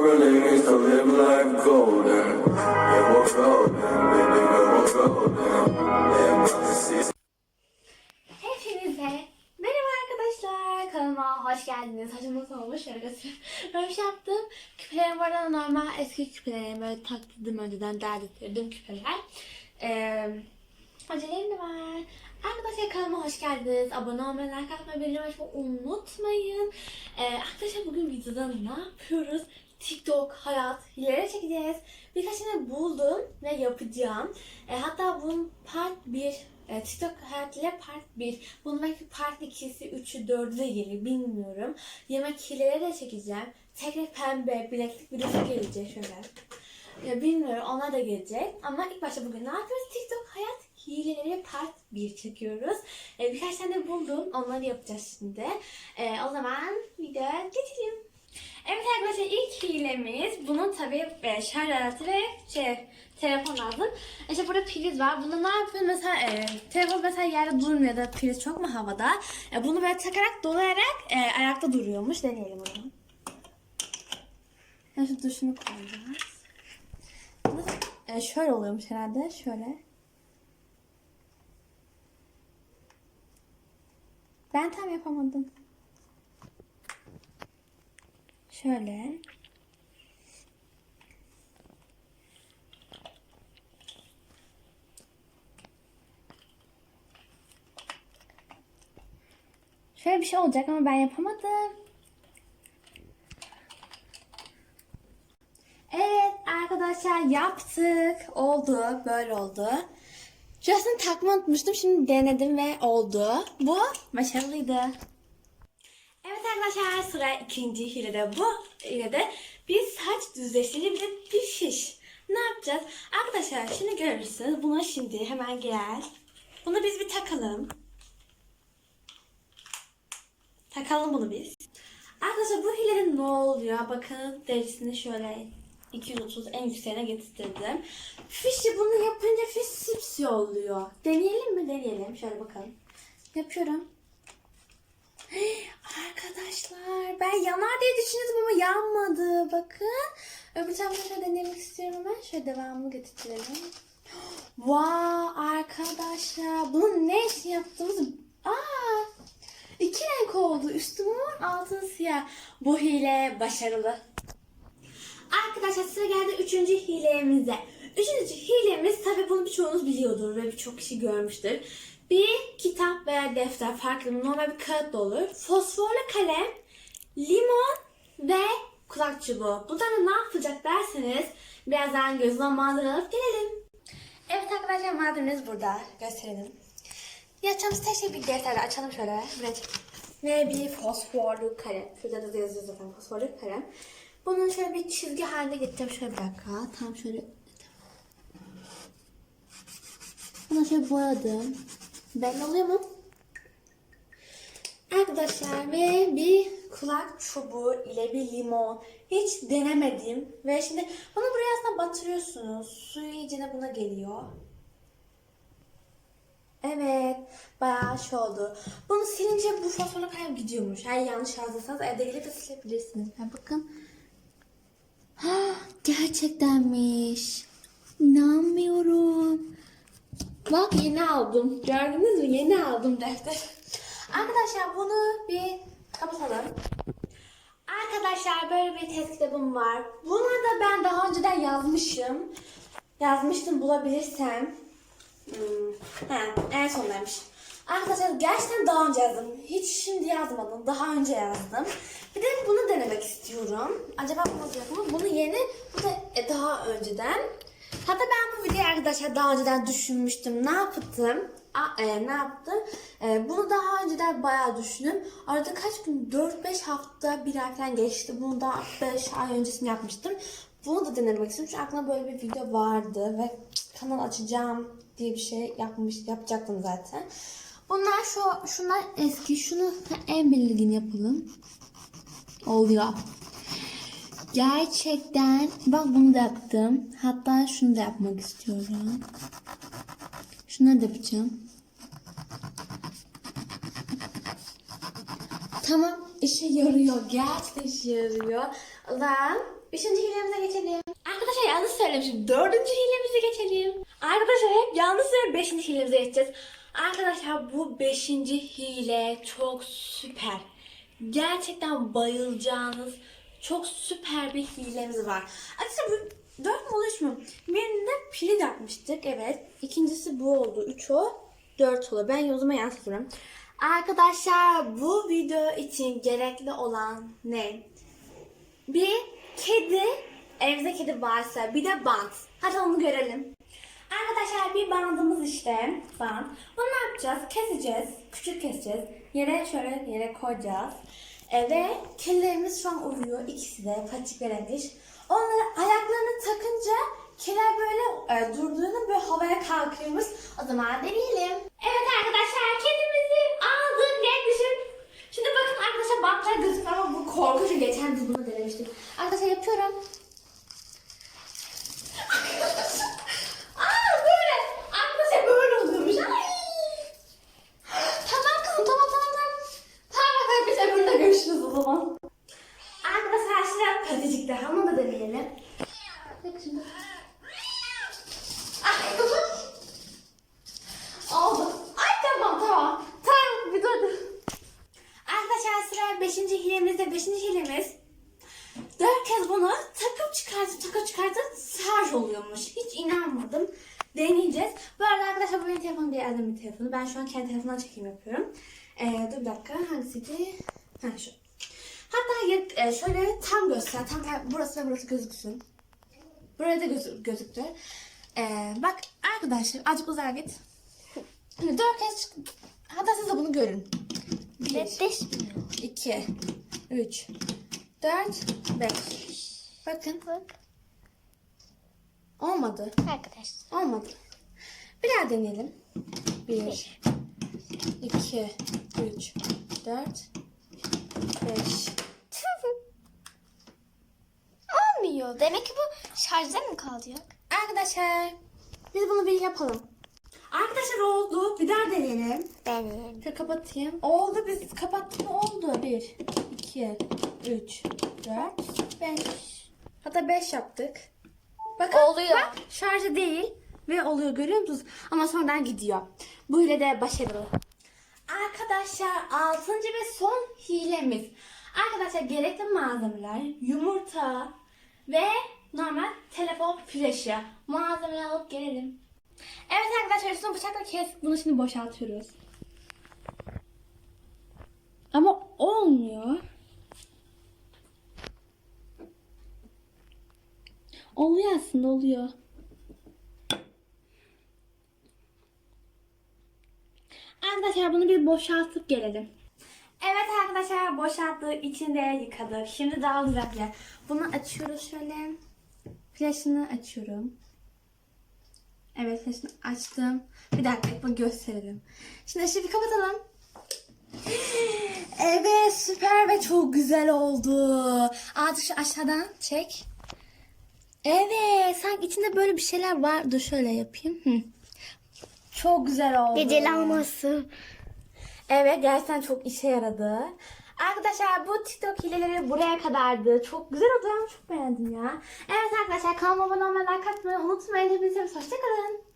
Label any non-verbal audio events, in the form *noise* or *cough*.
really Hepinize merhaba arkadaşlar. Kanalıma hoş geldiniz. Saçım nasıl olmuş? Şöyle göstereyim. Böyle bir şey yaptım. Küpelerim bu arada normal eski küpelerim. Böyle taktırdım önceden derdettirdim küpeler. Ee, Acelerim de var. Arkadaşlar kanalıma hoş geldiniz. Abone olmayı, like atmayı, bildirim açmayı unutmayın. Ee, arkadaşlar bugün videoda ne yapıyoruz? TikTok, hayat, hilere çekeceğiz. Birkaç tane buldum ve yapacağım. E, hatta bunun part 1, e, TikTok hayat ile part 1. Bunun belki part 2'si, 3'ü, 4'ü de gelir bilmiyorum. Yemek hilere de çekeceğim. Tekrar pembe bileklik videosu gelecek şöyle. Ya bilmiyorum onlar da gelecek. Ama ilk başta bugün ne yapıyoruz? TikTok hayat hileleri part 1 çekiyoruz. E, birkaç tane buldum. Onları yapacağız şimdi. E, o zaman videoya geçelim. Evet arkadaşlar ilk hilemiz bunun tabi e, şarj aleti ve şey, telefon lazım. İşte burada priz var. Bunu ne yapıyoruz? Mesela e, telefon mesela yerde durmuyor da priz çok mu havada? E, bunu böyle takarak dolayarak e, ayakta duruyormuş. Deneyelim onu. Yani şu duşunu koyacağız. E, şöyle oluyormuş herhalde. Şöyle. Ben tam yapamadım. Şöyle. Şöyle bir şey olacak ama ben yapamadım. Evet arkadaşlar yaptık. Oldu. Böyle oldu. Şurasını takma unutmuştum. Şimdi denedim ve oldu. Bu başarılıydı. Arkadaşlar sıra ikinci hilede bu hilede bir saç düzleştirici bir de bir şiş. Ne yapacağız? Arkadaşlar şimdi görürsünüz. Buna şimdi hemen gel. Bunu biz bir takalım. Takalım bunu biz. Arkadaşlar bu hilede ne oluyor? Bakın derisini şöyle 230 en yükseğine getirdim. Fişi bunu yapınca fiş sipsi oluyor. Deneyelim mi? Deneyelim. Şöyle bakalım. Yapıyorum. Arkadaşlar ben yanar diye düşünüyordum ama yanmadı. Bakın. Öbür tarafta da denemek istiyorum hemen. Şöyle devamını getirelim. Vay arkadaşlar. Bunu ne için yaptığımız... Aa! İki renk oldu. Üstü mor, altı siyah. Bu hile başarılı. Arkadaşlar sıra geldi üçüncü hilemize. Üçüncü hilemiz tabii bunu birçoğunuz biliyordur ve birçok kişi görmüştür. Bir kitap veya defter farklı normal bir kağıt da olur. Fosforlu kalem, limon ve kulak çubuğu. Bunları ne yapacak derseniz birazdan gözden malzeme alıp gelelim. Evet arkadaşlar malzememiz burada. Gösterelim. Yapacağımız tek şey bir defterle açalım şöyle. Çek- Ve bir fosforlu kalem. Şurada da yazıyor zaten fosforlu kalem. Bunu şöyle bir çizgi halinde getireceğim. Şöyle bir dakika. Tam şöyle. Bunu şöyle boyadım. Belli oluyor mu? Arkadaşlar ve bir kulak çubuğu ile bir limon. Hiç denemedim. Ve şimdi bunu buraya aslında batırıyorsunuz. Suyu iyicene buna geliyor. Evet. Bayağı şey oldu. Bunu silince bu fosforlu kalem gidiyormuş. Eğer yanlış yazdıysanız evde gelip de silebilirsiniz. Ha, bakın. Ha, *gasps* gerçektenmiş. İnanmıyorum. Bak yeni aldım. Gördünüz mü? Yeni aldım defter. Arkadaşlar bunu bir kapatalım. Arkadaşlar böyle bir test kitabım var. Bunu da ben daha önceden yazmışım. Yazmıştım bulabilirsem. Hmm. Ha, en sondaymış. Arkadaşlar gerçekten daha önce yazdım. Hiç şimdi yazmadım. Daha önce yazdım. Bir de bunu denemek istiyorum. Acaba bu olacak mı? Bunu yeni, bu da e, daha önceden. Hatta ben bu videoyu arkadaşlar daha önceden düşünmüştüm. Ne yaptım? A, e, ne yaptım? E, bunu daha önceden bayağı düşündüm. Arada kaç gün? 4-5 hafta bir ay falan geçti. Bunu da 5 ay öncesini yapmıştım. Bunu da denemek istiyorum. Çünkü aklımda böyle bir video vardı ve kanal açacağım diye bir şey yapmış yapacaktım zaten. Bunlar şu şunlar eski. Şunu en belirgin yapalım. Oluyor. Gerçekten bak bunu da yaptım. Hatta şunu da yapmak istiyorum. Şunları da yapacağım. Tamam işe yarıyor. Gerçekten işe yarıyor. O zaman üçüncü hilemize geçelim. Arkadaşlar yanlış söylemişim. Dördüncü hilemize geçelim. Arkadaşlar hep yanlış söylüyorum. Beşinci hilemize geçeceğiz. Arkadaşlar bu beşinci hile çok süper. Gerçekten bayılacağınız çok süper bir hilemiz var. Arkadaşlar bu dört mü oluş mu? Birinde pili takmıştık evet. İkincisi bu oldu. Üç o. Dört oldu. Ben yoluma yansıtıyorum. Arkadaşlar bu video için gerekli olan ne? Bir kedi, evde kedi varsa bir de bant. Hadi onu görelim. Arkadaşlar bir bandımız işte. Bant. Bunu ne yapacağız? Keseceğiz. Küçük keseceğiz. Yere şöyle yere koyacağız. E, ve kedilerimiz şu an uyuyor. İkisi de patik ve rengiş. Onları ayaklarını takınca kediler böyle e, durduğunda böyle havaya kalkıyormuş. O zaman deneyelim. Evet arkadaşlar kedimizi aldık renkmişim. Şimdi bakın arkadaşlar bantlar gözüküyor ama bu korkunç. Geçen biz bunu denemiştik. Arkadaşlar yapıyorum. Aa böyle. Arkadaşlar böyle oluyormuş. Ay. Tamam kızım tamam tamam tamam. Tamam arkadaşlar burada görüşürüz o zaman. Arkadaşlar şimdi paticikler onu da deneyelim. Bak şimdi. Ay. Oldu. Ay tamam tamam. Tamam bir dur dur. Arkadaşlar sıra 5. hilemizde 5. hilemiz. Dört kez bunu takıp çıkartıp takıp çıkartıp şarj oluyormuş. Hiç inanmadım. Deneyeceğiz. Bu arada arkadaşlar bu benim telefonum değil Erdem'in telefonu. Ben şu an kendi telefonumdan çekim yapıyorum. Ee, dur bir dakika hangisiydi? Ha şu. Hatta e, şöyle tam göster. Tam burası ve burası gözüksün. Buraya da gözü- gözüktü. Ee, bak arkadaşlar azıcık uzağa git. Şimdi dört kez çık- Hatta siz de bunu görün. Bir, Netleşmiyor. 2, 3, 4, 5. Bakın. Olmadı. Arkadaşlar. Olmadı. Bir daha deneyelim. 1, 2, 3, 4, 5. Olmuyor. Demek ki bu şarjda mı kalacak? Arkadaşlar biz bunu bir yapalım. Arkadaşlar oldu. Bir daha deneyelim. Benim. Şöyle kapatayım. Oldu biz kapattık mı oldu. 1, 2, 3, 4, 5. Hatta 5 yaptık. Bakın Oluyor. bak şarjı değil ve oluyor görüyor musunuz? Ama sonradan gidiyor. Bu hile de başarılı. Arkadaşlar 6. ve son hilemiz. Arkadaşlar gerekli malzemeler yumurta ve normal telefon flaşı. Malzemeleri alıp gelelim. Evet arkadaşlar üstüne bıçakla kes. Bunu şimdi boşaltıyoruz. Ama olmuyor. Oluyor aslında oluyor. Arkadaşlar bunu bir boşaltıp gelelim. Evet arkadaşlar boşalttık. içinde yıkadık. Şimdi dağılacak ya. Bunu açıyoruz şöyle. Flaşını açıyorum. Evet flaşını açtım. Bir dakika bunu gösterelim. Şimdi ışığı kapatalım. *gasps* Evet süper ve çok güzel oldu. Artık şu aşağıdan çek. Evet sanki içinde böyle bir şeyler var. Dur şöyle yapayım. Hı. Çok güzel oldu. Gece lambası. Evet gerçekten çok işe yaradı. Arkadaşlar bu TikTok hileleri buraya kadardı. Çok güzel oldu. Ben çok beğendim ya. Evet arkadaşlar kanalıma abone olmayı, like atmayı unutmayın. Hepinize hoşçakalın.